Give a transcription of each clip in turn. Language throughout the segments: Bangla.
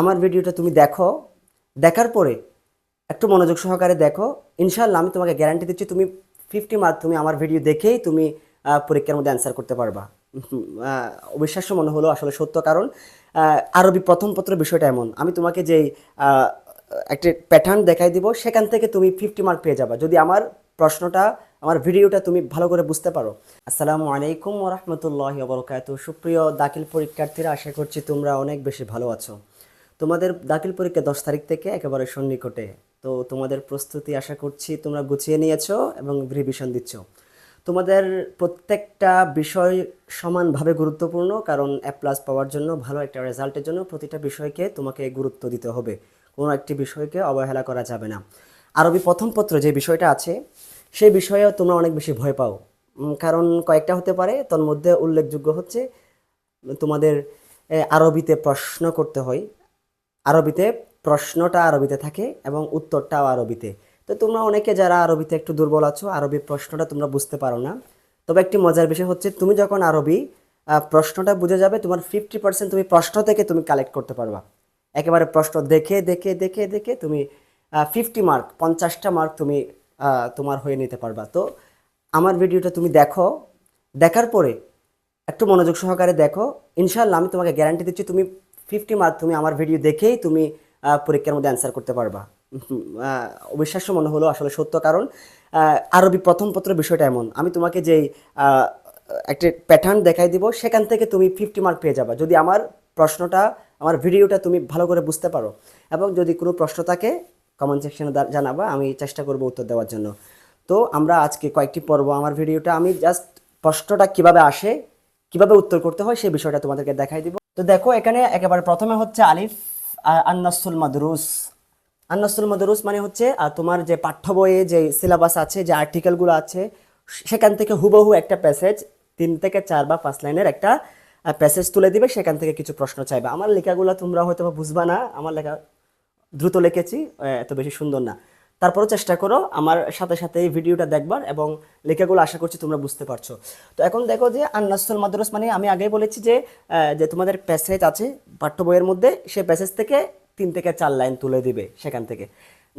আমার ভিডিওটা তুমি দেখো। দেখার পরে একটু মনোযোগ সহকারে দেখো। ইনশাল্লাহ আমি তোমাকে গ্যারান্টি দিচ্ছি, তুমি ফিফটি মার্ক তুমি আমার ভিডিও দেখেই তুমি পরীক্ষার মধ্যে অ্যান্সার করতে পারবা। অবিশ্বাস্য মনে হলো আসলে সত্য কারণ আরবি প্রথম পত্র বিষয়টা এমন। আমি তোমাকে যেই একটি প্যাটার্ন দেখাই দিব, সেখান থেকে তুমি ফিফটি মার্ক পেয়ে যাবা। যদি আমার প্রশ্নটা, আমার ভিডিওটা তুমি ভালো করে বুঝতে পারো। আসসালামু আলাইকুম ওরহমতুল্লাহ বরকাত সুপ্রিয় দাখিল পরীক্ষার্থীরা, আশা করছি তোমরা অনেক বেশি ভালো আছো। তোমাদের দাখিল পরীক্ষা দশ তারিখ থেকে একেবারে সন্নিকটে। তো তোমাদের প্রস্তুতি আশা করছি তোমরা গুছিয়ে নিয়েছো এবং রিভিশন দিচ্ছ। তোমাদের প্রত্যেকটা বিষয় সমানভাবে গুরুত্বপূর্ণ, কারণ এ প্লাস পাওয়ার জন্য, ভালো একটা রেজাল্টের জন্য প্রতিটা বিষয়কে তোমাকে গুরুত্ব দিতে হবে। কোনো একটি বিষয়কে অবহেলা করা যাবে না। আরবি প্রথম পত্র যে বিষয়টা আছে, সেই বিষয়েও তোমরা অনেক বেশি ভয় পাও। কারণ কয়েকটা হতে পারে তোর মধ্যে উল্লেখযোগ্য হচ্ছে, তোমাদের আরবিতে প্রশ্ন করতে হয়। আরবিতে, প্রশ্নটা আরবিতে থাকে এবং উত্তরটাও আরবিতে। তো তোমরা অনেকে যারা আরবিতে একটু দুর্বল আছো, আরবি প্রশ্নটা তোমরা বুঝতে পারো না। তবে একটি মজার বিষয় হচ্ছে, তুমি যখন আরবি প্রশ্নটা বুঝে যাবে, তোমার ফিফটি পার্সেন্ট তুমি প্রশ্ন থেকে তুমি কালেক্ট করতে পারবা। একেবারে প্রশ্ন দেখে দেখে দেখে দেখে তুমি ফিফটি মার্ক পঞ্চাশটা মার্ক তুমি তোমার হয়ে নিতে পারবা। তো আমার ভিডিওটা তুমি দেখো। দেখার পরে একটু মনোযোগ সহকারে দেখো। ইনশাল্লাহ আমি তোমাকে গ্যারান্টি দিচ্ছি, তুমি ফিফটি মার্ক তুমি আমার ভিডিও দেখেই তুমি পরীক্ষার মধ্যে অ্যান্সার করতে পারবা। অবিশ্বাস্য মনে হলো আসলে সত্য কারণ আরবি প্রথম পত্র বিষয়টা এমন। আমি তোমাকে যেই একটা প্যাটার্ন দেখাই দিব, সেখান থেকে তুমি ফিফটি মার্ক পেয়ে যাবা। যদি আমার প্রশ্নটা, আমার ভিডিওটা তুমি ভালো করে বুঝতে পারো, এবং যদি কোনো প্রশ্ন থাকে কমেন্ট সেকশনে জানাবা, আমি চেষ্টা করব উত্তর দেওয়ার জন্য। তো আমরা আজকে কয়েকটি পর্ব, আমার ভিডিওটা আমি জাস্ট প্রশ্নটা কীভাবে আসে, কীভাবে উত্তর করতে হয় সেই বিষয়টা তোমাদেরকে দেখাই দিব। তো দেখো, এখানে একেবারে প্রথমে হচ্ছে আলিফ আন্নাসুল মাদরুস। আন্নাসুল মাদরুস মানে হচ্ছে তোমার যে পাঠ্য বইয়ে যে সিলেবাস আছে, যে আর্টিকেলগুলো আছে সেখান থেকে হুবহু একটা প্যাসেজ তিন থেকে চার বা পাঁচ লাইনের একটা প্যাসেজ তুলে দিবে, সেখান থেকে কিছু প্রশ্ন চাইবে। আমার লেখাগুলো তোমরা হয়তো বুঝবা না, আমার লেখা দ্রুত লিখেছি এত বেশি সুন্দর না। তারপরও চেষ্টা করো আমার সাথে সাথে এই ভিডিওটা দেখবার এবং লেখাগুলো আশা করছি তোমরা বুঝতে পারছ। তো এখন দেখো যে আন্নাসুল মাদ্রাস মানে আমি আগেই বলেছি যে যে তোমাদের প্যাসেজ আছে পাঠ্য বইয়ের মধ্যে, সে প্যাসেজ থেকে তিন থেকে চার লাইন তুলে দিবে সেখান থেকে।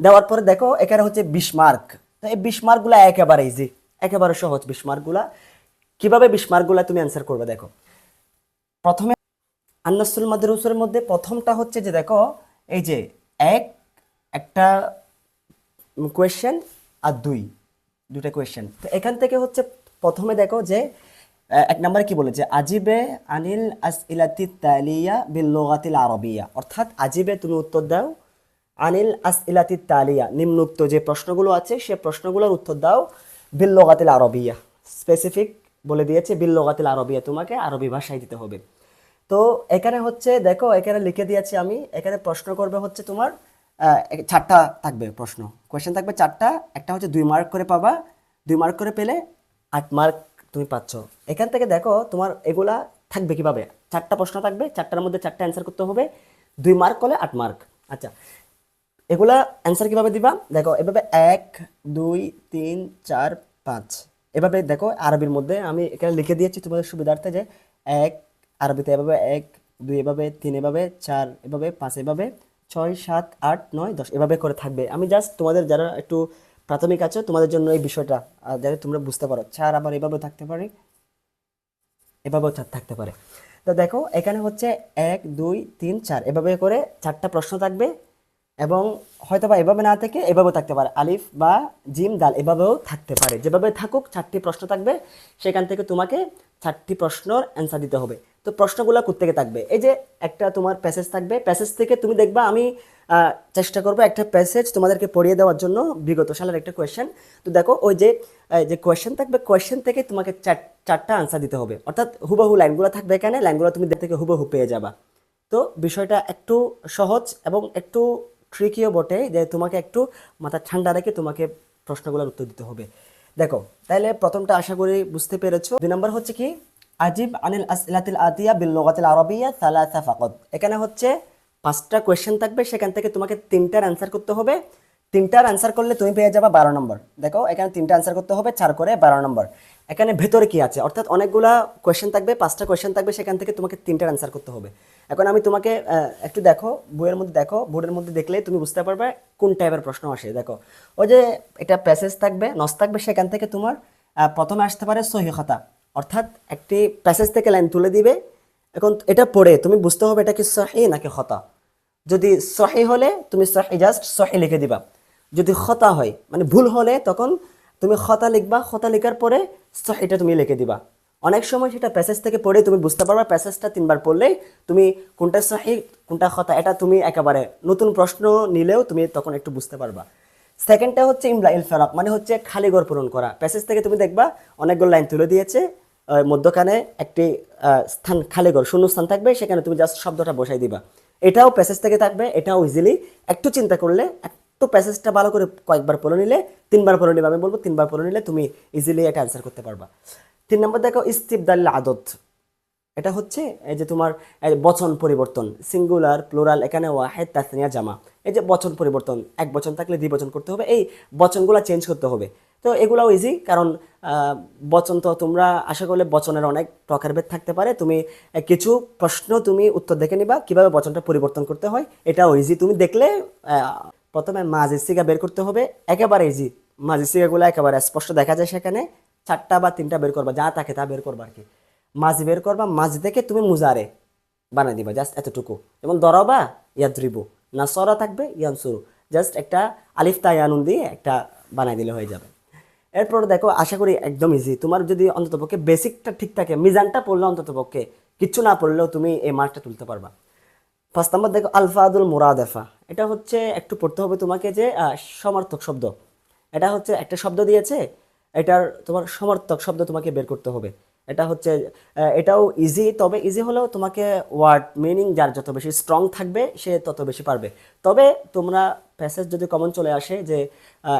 দেওয়ার পরে দেখো এখানে হচ্ছে বিশ মার্ক তো এই বিশ মার্কগুলো একেবারে ইজি একেবারে সহজ বিশ মার্কগুলা কীভাবে বিশ মার্কগুলা তুমি অ্যান্সার করবে দেখো। প্রথমে আন্নাসুল মাদরুসের মধ্যে প্রথমটা হচ্ছে যে দেখো, এই যে এক, একটা কোয়েশ্চেন আর দুই দুটা কোয়েশ্চেন তো এখান থেকে হচ্ছে প্রথমে দেখো যে এক নম্বরে কি বলেছে? আজিবে আনিল আস ইলাতি তালিয়া বিল লোগাতিল আরবিয়া। অর্থাৎ আজিবে তুমি উত্তর দাও, আনিল আস ইলাতি তালিয়া। নিম্নোক্ত যে প্রশ্নগুলো আছে, সে প্রশ্নগুলোর উত্তর দাও বিল লোগাতিল আরবিয়া। স্পেসিফিক বলে দিয়েছে বিল লোগাতিল আরবিয়া। তোমাকে আরবি ভাষায় দিতে হবে। তো এখানে হচ্ছে, দেখো, এখানে লিখে দিয়েছি আমি, এখানে প্রশ্ন করবে হচ্ছে তোমার চারটা থাকবে, প্রশ্ন। কোয়েশ্চেন থাকবে চারটা, একটা হচ্ছে দুই মার্ক করে পাবা। দুই মার্ক করে পেলে আট মার্ক তুমি পাচ্ছ। এখান থেকে দেখো তোমার এগুলা থাকবে কীভাবে? চারটা প্রশ্ন থাকবে, চারটার মধ্যে চারটা অ্যান্সার করতে হবে। দুই মার্ক করলে আট মার্ক আচ্ছা এগুলা অ্যান্সার কীভাবে দিবা? দেখো, এভাবে এক, দুই, তিন, চার, পাঁচ। এভাবে দেখো, আরবির মধ্যে আমি এখানে লিখে দিয়েছি তোমাদের সুবিধার্থে যে এক, আরবিতে এভাবে এক, দুই এভাবে, তিন এভাবে, চার এভাবে, পাঁচ এভাবে। ছয়, সাত, আট, নয়, দশ, এভাবে করে থাকবে। আমি জাস্ট তোমাদের যারা একটু প্রাথমিক আছো, তোমাদের জন্য এই বিষয়টা যাতে তোমরা বুঝতে পারো। চার আবার এভাবে থাকতে পারে, এভাবেও চার থাকতে পারে। তো দেখো, এখানে হচ্ছে এক, দুই, তিন, চার, এভাবে করে চারটা প্রশ্ন থাকবে এবং হয়তো বা এভাবে না থেকে এভাবেও থাকতে পারে। আলিফ বা জিম, দাল, এভাবেও থাকতে পারে। যেভাবে থাকুক, চারটি প্রশ্ন থাকবে, সেখান থেকে তোমাকে চারটি প্রশ্নর অ্যান্সার দিতে হবে। তো প্রশ্নগুলো থেকে থাকবে? এই যে একটা তোমার প্যাসেজ থাকবে। প্যাসেজ থেকে তুমি দেখবা আমি চেষ্টা করব একটা প্যাসেজ তোমাদেরকে পড়িয়ে দেওয়ার জন্য বিগত সালের একটা কোয়েশ্চেন তো দেখো ওই যে যে কোয়েশ্চেন থাকবে কোয়েশ্চেন থেকে তোমাকে চার, চারটা আনসার দিতে হবে। অর্থাৎ হুবহু লাইনগুলো থাকবে এখানে, লাইনগুলো তুমি থেকে হুবহু পেয়ে যাবা। তো বিষয়টা একটু সহজ এবং একটু ট্রিকিও বটে যে তোমাকে একটু মাথা ঠান্ডা রেখে তোমাকে প্রশ্নগুলোর উত্তর দিতে হবে। দেখো তাহলে প্রথমটা আশা করি বুঝতে পেরেছ। দুই নম্বর হচ্ছে কি? আজিব আনিল আসইলাতিল আতিয়া বিল লগাতিল আরবিয়া সালাসা ফাকাত। এখানে হচ্ছে পাঁচটা কোয়েশ্চেন থাকবে, সেখান থেকে তোমাকে তিনটার অ্যান্সার করতে হবে। তিনটার অ্যান্সার করলে তুমি পেয়ে যাবে বারো নম্বর। দেখো, এখানে তিনটা অ্যান্সার করতে হবে, চার করে বারো নম্বর। এখানে ভেতরে কি আছে? অর্থাৎ অনেকগুলা কোয়েশ্চেন থাকবে, পাঁচটা কোয়েশ্চেন থাকবে, সেখান থেকে তোমাকে তিনটার অ্যান্সার করতে হবে। এখন আমি তোমাকে একটু দেখো, বইয়ের মধ্যে দেখো, বোর্ডের মধ্যে দেখলে তুমি বুঝতে পারবে কোন টাইপের প্রশ্ন আসে। দেখো, ওই যে এটা প্যাসেজ থাকবে নস থাকবে, সেখান থেকে তোমার প্রথমে আসতে পারে সহি খাতা। অর্থাৎ একটি প্যাসেজ থেকে লাইন তুলে দিবে। এখন এটা পড়ে, তুমি বুঝতে হবে এটা কি সহি নাকি হতা যদি সহি হলে, তুমি সহি জাস্ট সহি লিখে দিবা। যদি হতা হয় মানে ভুল হলে, তখন তুমি খতা লিখবা, খতা লেখার পরে সহিটা তুমি লিখে দিবা। অনেক সময় সেটা প্যাসেজ থেকে পড়ে তুমি বুঝতে পারবা প্যাসেজটা তিনবার পড়লেই তুমি কোনটা সহি কোনটা কথা এটা তুমি একেবারে নতুন প্রশ্ন নিলেও তুমি তখন একটু বুঝতে পারবা। সেকেন্ডটা হচ্ছে ইমলা ইল ফেরাক মানে হচ্ছে খালি ঘর পূরণ করা। প্যাসেজ থেকে তুমি দেখবা অনেকগুলো লাইন তুলে দিয়েছে মধ্যখানে একটি স্থান, খালি ঘর শূন্য স্থান থাকবে, সেখানে তুমি জাস্ট শব্দটা বসাই দিবা। এটাও প্যাসেজ থেকে থাকবে, এটাও ইজিলি একটু চিন্তা করলে, একটু প্যাসেজটা ভালো করে কয়েকবার পড়ে নিলে, তিনবার পড়ে নিবে আমি বলব তিনবার পড়ে নিলে তুমি ইজিলি এটা অ্যান্সার করতে পারবা। তিন নম্বর দেখো, ইস্তিবদাল আদত। এটা হচ্ছে এই যে তোমার বচন পরিবর্তন সিঙ্গুলার প্লোরাল এখানে ওয়াহেদ, তাসনিয়া, জামা। এই যে বচন পরিবর্তন, এক বচন থাকলে দ্বি বচন করতে হবে, এই বচনগুলো চেঞ্জ করতে হবে। তো এগুলাও ইজি কারণ বচন তো তোমরা, আশা করলে বচনের অনেক প্রকারভেদ থাকতে পারে। তুমি কিছু প্রশ্ন তুমি উত্তর দেখে নিবা, কীভাবে বচনটা পরিবর্তন করতে হয়, এটাও ইজি তুমি দেখলে প্রথমে মাঝের সিগা বের করতে হবে, একেবারে ইজি মাঝের সিগাগুলো একেবারে স্পষ্ট দেখা যায় সেখানে। চারটা বা তিনটা বের করবা, যা থাকে তা বের করবা আর কি মাঝ বের করবা মাঝ থেকে তুমি মুজারে বানাই দিবা জাস্ট এতটুকু। যেমন দরবা, ইয়াদ্রিবু। না সরা থাকবে, ইয়ানসুরু। জাস্ট একটা আলিফ তায়ানুন দিয়ে একটা বানাই দিলে হয়ে যাবে। এরপর দেখো, আশা করি একদম ইজি তোমার যদি অন্ততপক্ষে বেসিকটা ঠিক থাকে, মিজানটা পড়লে অন্ততপক্ষে, কিচ্ছু না পড়লেও তুমি এই মার্কটা তুলতে পারবা। ফার্স্ট নাম্বার দেখো, আলফাদুল মুরাদেফা। এটা হচ্ছে, একটু পড়তে হবে তোমাকে যে সমার্থক শব্দ। এটা হচ্ছে একটা শব্দ দিয়েছে এটার তোমার সমর্থক শব্দ তোমাকে বের করতে হবে। এটা হচ্ছে এটাও ইজি তবে ইজি হলেও তোমাকে ওয়ার্ড মিনিং যার যত বেশি স্ট্রং থাকবে, সে তত বেশি পারবে। তবে তোমরা প্যাসেজ যদি কমন চলে আসে যে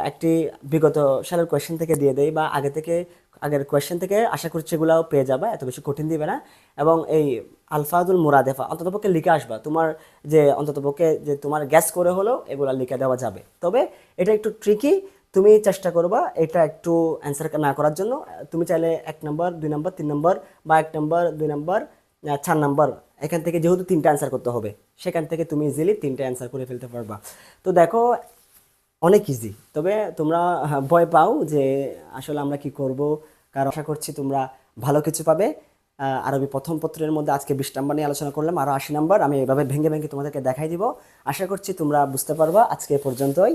একটি বিগত সালের কোয়েশ্চেন থেকে দিয়ে দেয় বা আগে থেকে, আগের কোয়েশ্চেন থেকে, আশা করছি এগুলাও পেয়ে যাবে, এত বেশি কঠিন দিবে না। এবং এই আলফাদুল মুরাদেফা অন্ততপক্ষে লিখে আসবা। তোমার যে, অন্ততপক্ষে যে তোমার গ্যাস করে হলেও এগুলা লিখে দেওয়া যাবে। তবে এটা একটু ট্রিকি তুমি চেষ্টা করবা এটা একটু অ্যান্সার না করার জন্য। তুমি চাইলে এক নম্বর দুই নম্বর তিন নম্বর বা এক নম্বর দুই নম্বর চার নম্বর এখান থেকে যেহেতু তিনটা অ্যান্সার করতে হবে সেখান থেকে তুমি ইজিলি তিনটা অ্যান্সার করে ফেলতে পারবা। তো দেখো অনেক ইজি তবে তোমরা হ্যাঁ, ভয় পাও যে আসলে আমরা কি করব। কারণ আশা করছি তোমরা ভালো কিছু পাবে। আরবি প্রথম পত্রের মধ্যে আজকে বিশ নাম্বার নিয়ে আলোচনা করলাম আরও আশি নাম্বার আমি এভাবে ভেঙে ভেঙে তোমাদেরকে দেখাই দিব। আশা করছি তোমরা বুঝতে পারবা। আজকে পর্যন্তই।